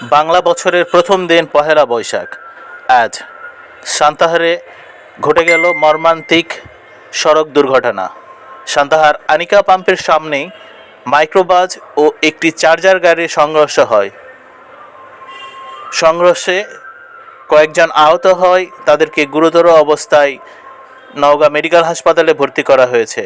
বাংলা বছরের প্রথম দিন পহেলা বৈশাখ। আজ সান্তাহারে ঘটে গেল মর্মান্তিক সড়ক দুর্ঘটনা। সান্তাহার আনিকা পাম্পের সামনেই মাইক্রোবাজ ও একটি চার্জার গাড়ির সংঘর্ষ হয়। সংঘর্ষে কয়েকজন আহত হয়, তাদেরকে গুরুতর অবস্থায় নওগাঁ মেডিকেল হাসপাতালে ভর্তি করা হয়েছে।